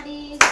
everybody.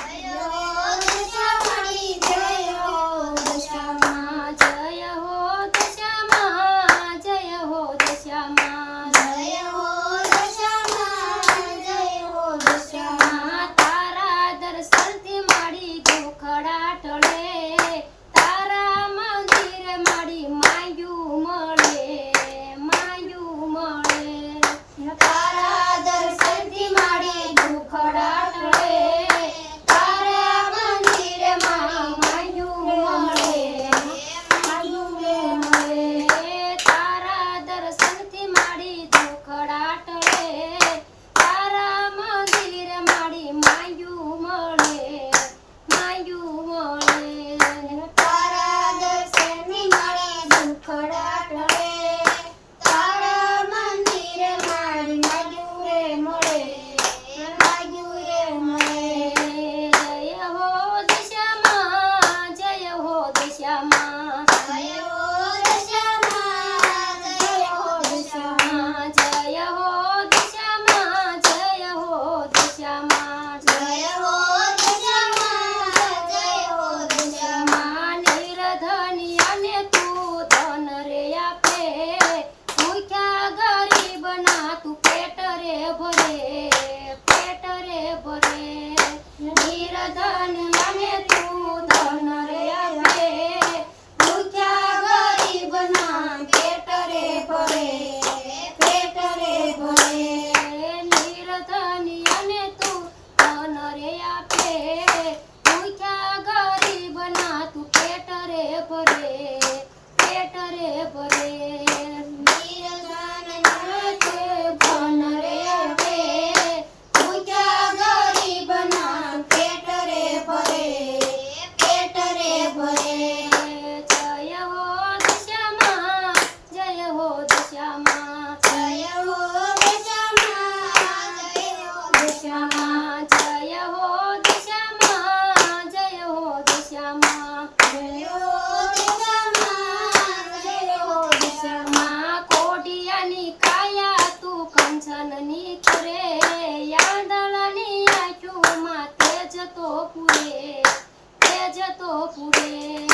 તેજ તો પૂરે તેજ તો પૂરે.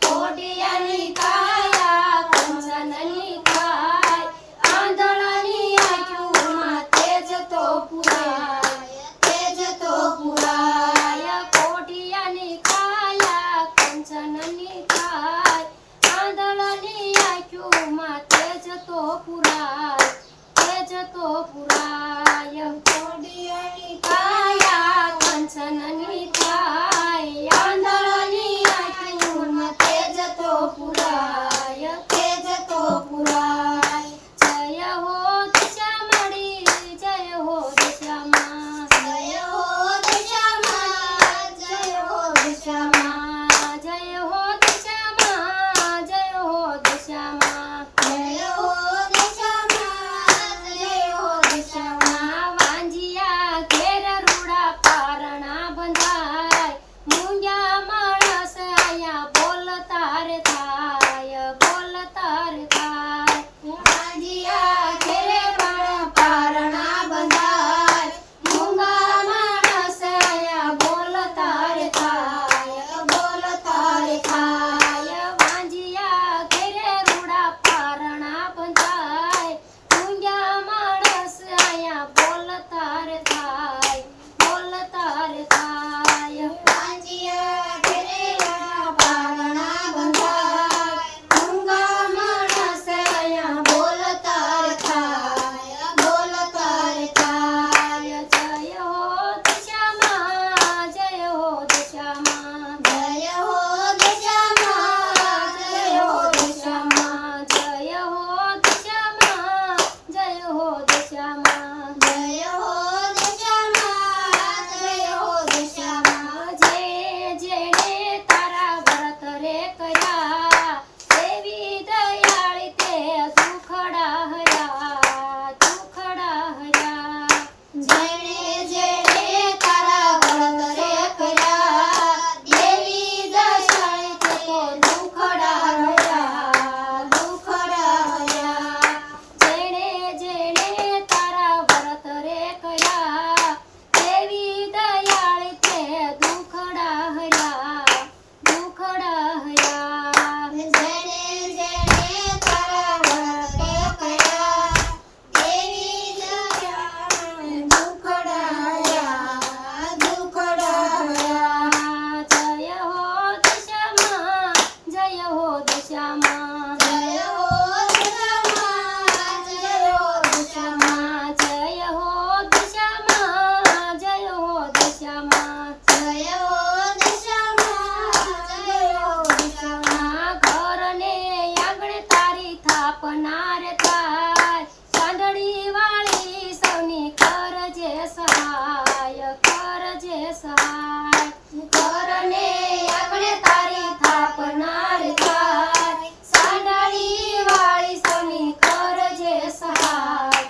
કોડિયાની કાયા કંચનની સહાય ઘરને આંગણે તારી થાપનાર થાય સાંડળી વાળી સૌની કરજે સહાય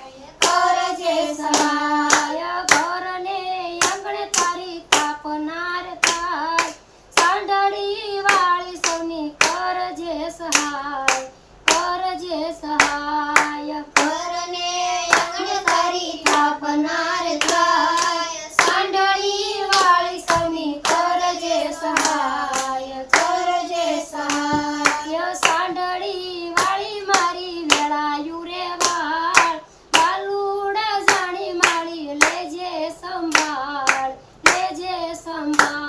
કરજે સહાય. ઘરને આંગણે તારી થાપનાર થાય સાંડળી વાળી સૌની કરજે સહાય કરજે સહાય. 감사합니다.